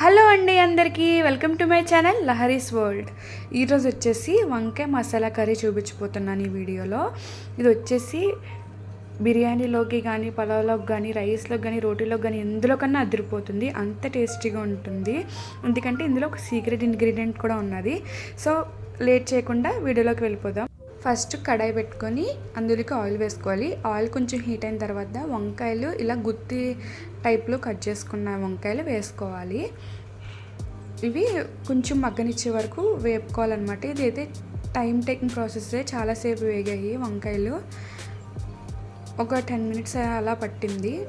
Hello అండి అందరికీ welcome to my channel Lahari's world. ఈరోజు వచ్చేసి వంకాయ మసాలా కర్రీ చూపించిపోతున్నాను ఈ వీడియోలో. ఇది వచ్చేసి బిర్యానీలోకి కానీ పలావ్లోకి కానీ రైస్లోకి కానీ రోటీలోకి కానీ ఎందులో కన్నా అదిరిపోతుంది. అంత టేస్టీగా ఉంటుంది. ఎందుకంటే ఇందులో ఒక సీక్రెట్ ఇంగ్రీడియంట్ కూడా ఉన్నది. సో లేట్ చేయకుండా వీడియోలోకి వెళ్ళిపోదాం. ఫస్ట్ కడాయి పెట్టుకొని అందులోకి ఆయిల్ వేసుకోవాలి. ఆయిల్ కొంచెం హీట్ అయిన తర్వాత వంకాయలు ఇలా గుత్తి టైప్లో కట్ చేసుకున్న వంకాయలు వేసుకోవాలి. ఇవి కొంచెం మగ్గనిచ్చే వరకు వేపుకోవాలన్నమాట. ఇదైతే టైం టేకింగ్ ప్రాసెస్ చాలాసేపు వేగాయి వంకాయలు. ఒక టెన్ మినిట్స్ అలా పట్టింది.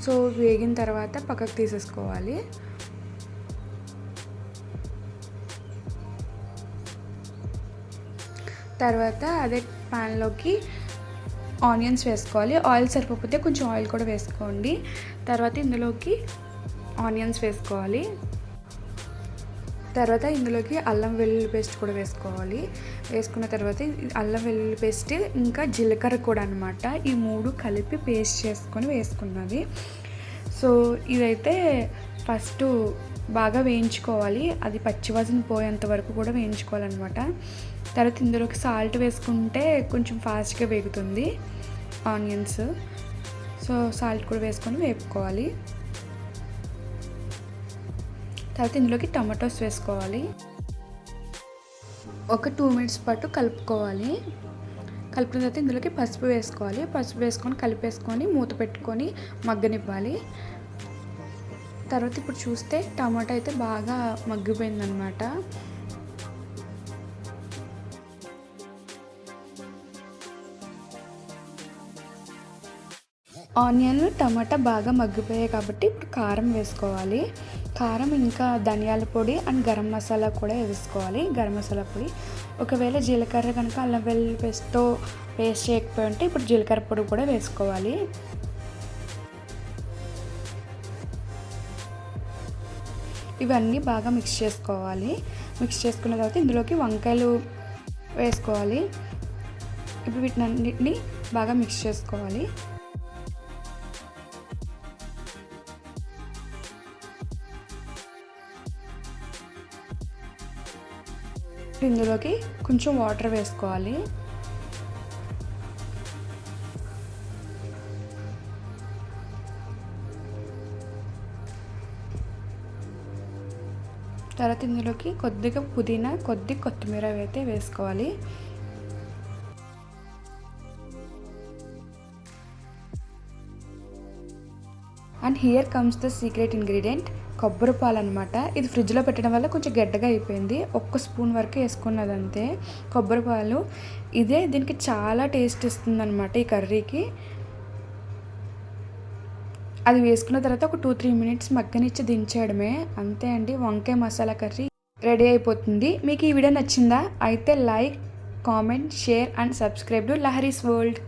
సో వేగిన తర్వాత పక్కకు తీసేసుకోవాలి. తర్వాత అదే ప్యాన్లోకి ఆనియన్స్ వేసుకోవాలి. ఆయిల్ సరిపోతే కొంచెం ఆయిల్ కూడా వేసుకోండి. తర్వాత ఇందులోకి ఆనియన్స్ వేసుకోవాలి. తర్వాత ఇందులోకి అల్లం వెల్లుల్లి పేస్ట్ కూడా వేసుకోవాలి. వేసుకున్న తర్వాత అల్లం వెల్లుల్లి పేస్ట్ ఇంకా జీలకర్ర కూడా అనమాట ఈ మూడు కలిపి పేస్ట్ చేసుకొని వేసుకున్నది. సో ఇదైతే ఫస్ట్ బాగా వేయించుకోవాలి. అది పచ్చివాసన పోయేంత వరకు కూడా వేయించుకోవాలన్నమాట. తర్వాత ఇందులోకి సాల్ట్ వేసుకుంటే కొంచెం ఫాస్ట్గా వేగుతుంది ఆనియన్స్. సో సాల్ట్ కూడా వేసుకొని వేపుకోవాలి. తర్వాత ఇందులోకి టమాటోస్ వేసుకోవాలి. ఒక టూ మినిట్స్ పాటు కలుపుకోవాలి. కలిపిన తర్వాత ఇందులోకి పసుపు వేసుకోవాలి. పసుపు వేసుకొని కలిపేసుకొని మూత పెట్టుకొని మగ్గనివ్వాలి. తర్వాత ఇప్పుడు చూస్తే టమాటా అయితే బాగా మగ్గిపోయిందనమాట ఆనియన్ టమాటా బాగా మగ్గిపోయాయి కాబట్టి ఇప్పుడు కారం వేసుకోవాలి. కారం ఇంకా ధనియాల పొడి అండ్ గరం మసాలా కూడా వేసుకోవాలి. గరం మసాలా పొడి. ఒకవేళ జీలకర్ర కనుక అల్లం వెల్లుల్లి పేస్ట్తో పేస్ట్ చేయకపోయి ఉంటే ఇప్పుడు జీలకర్ర పొడి కూడా వేసుకోవాలి. ఇవన్నీ బాగా మిక్స్ చేసుకోవాలి. మిక్స్ చేసుకున్న తర్వాత ఇందులోకి వంకాయలు వేసుకోవాలి. ఇప్పుడు వీటినన్నిటిని బాగా మిక్స్ చేసుకోవాలి. ఇందులోకి కొంచెం వాటర్ వేసుకోవాలి. తర్వాత ఇందులోకి కొద్దిగా పుదీనా కొద్ది కొత్తిమీర అయితే వేసుకోవాలి. And here comes the secret ingredient కొబ్బరి పాలు అనమాట ఇది ఫ్రిడ్జ్లో పెట్టడం వల్ల కొంచెం గడ్డగా అయిపోయింది. ఒక్క స్పూన్ వరకు వేసుకున్నది అంతే. కొబ్బరి పాలు. ఇదే దీనికి చాలా టేస్ట్ ఇస్తుంది అనమాట ఈ కర్రీకి. అది వేసుకున్న తర్వాత ఒక టూ త్రీ మినిట్స్ మగ్గనిచ్చి దించేయడమే. అంతే అండి వంకాయ మసాలా కర్రీ రెడీ అయిపోతుంది. మీకు ఈ వీడియో నచ్చిందా? అయితే like comment share and subscribe to Lahari's world.